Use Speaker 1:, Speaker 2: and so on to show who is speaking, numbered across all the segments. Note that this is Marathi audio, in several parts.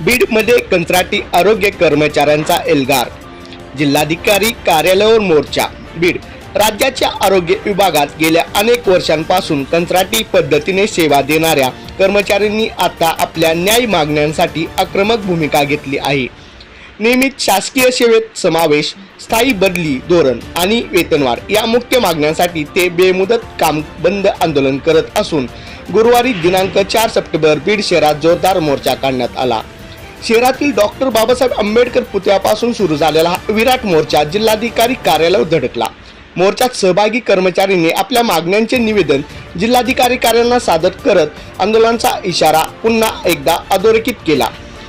Speaker 1: बीडमध्ये कंत्राटी आरोग्य कर्मचाऱ्यांचा एल्गार. जिल्हाधिकारी कार्यालयावर मोर्चा बीड. राज्याच्या आरोग्य विभागात गेल्या अनेक वर्षांपासून कंत्राटी पद्धतीने सेवा देणाऱ्या कर्मचाऱ्यांनी आता आपल्या न्याय मागण्यांसाठी आक्रमक भूमिका घेतली आहे. नियमित शासकीय सेवेत समावेश स्थायी बदली धोरण आणि वेतनवाढ या मुख्य मागण्यांसाठी ते बेमुदत काम बंद आंदोलन करत असून गुरुवारी दिनांक चार सप्टेंबर बीड शहरात जोरदार मोर्चा काढण्यात आला. शहरातील डॉक्टर बाबासाहेब आंबेडकर पुतळ्यापासून सुरू झालेला हा विराट मोर्चा जिल्हाधिकारी कार्यालय धडकला. मोर्चात सहभागी कर्मचाऱ्यांनी आपल्या मागण्यांचे निवेदन जिल्हाधिकारी कार्यालयाला सादर करत आंदोलनाचा इशारा पुन्हा एकदा अधोरेखित केला.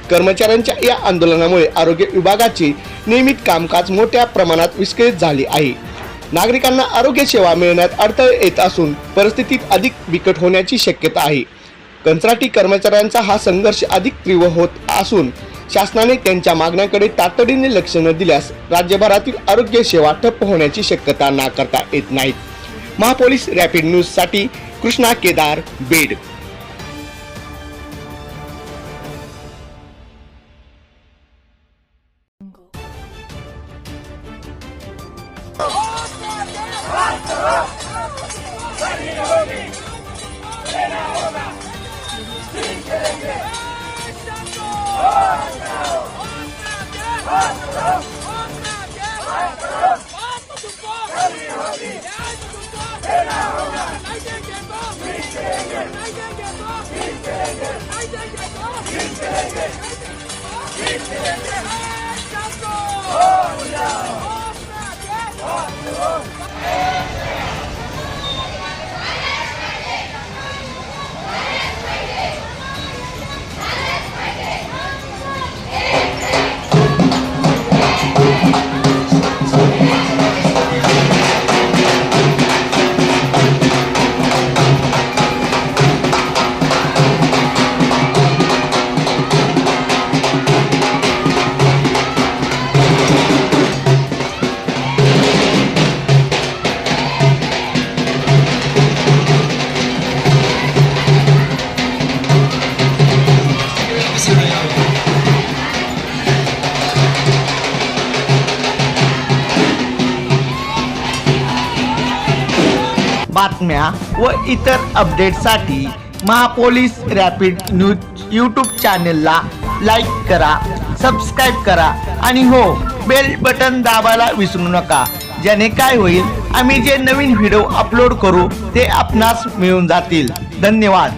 Speaker 1: कर्मचाऱ्यांच्या या आंदोलनामुळे आरोग्य विभागाचे नियमित कामकाज मोठ्या प्रमाणात विस्कळीत झाले आहे. नागरिकांना आरोग्य सेवा मिळण्यात अडथळे येत असून परिस्थितीत अधिक बिकट होण्याची शक्यता आहे. कंत्राटी कर्मचाऱ्यांचा हा संघर्ष अधिक तीव्र होत असून शासनाने त्यांच्या मागण्याकडे तातडीने लक्ष न दिल्यास राज्यभरातील आरोग्य सेवा ठप्प होण्याची शक्यता नाकारता येत नाहीत महापोलीस रॅपिड न्यूजसाठी कृष्णा केदार बेड. Big bang! बातम्या व इतर अपडेटसाठी महापोलीस रॅपिड न्यूज यूट्यूब चॅनेलला लाईक करा सबस्क्राईब करा आणि हो बेल बटन दाबायला विसरू नका. ज्याने काय होईल आम्ही जे नवीन व्हिडिओ अपलोड करू ते आपणास मिळून जातील. धन्यवाद.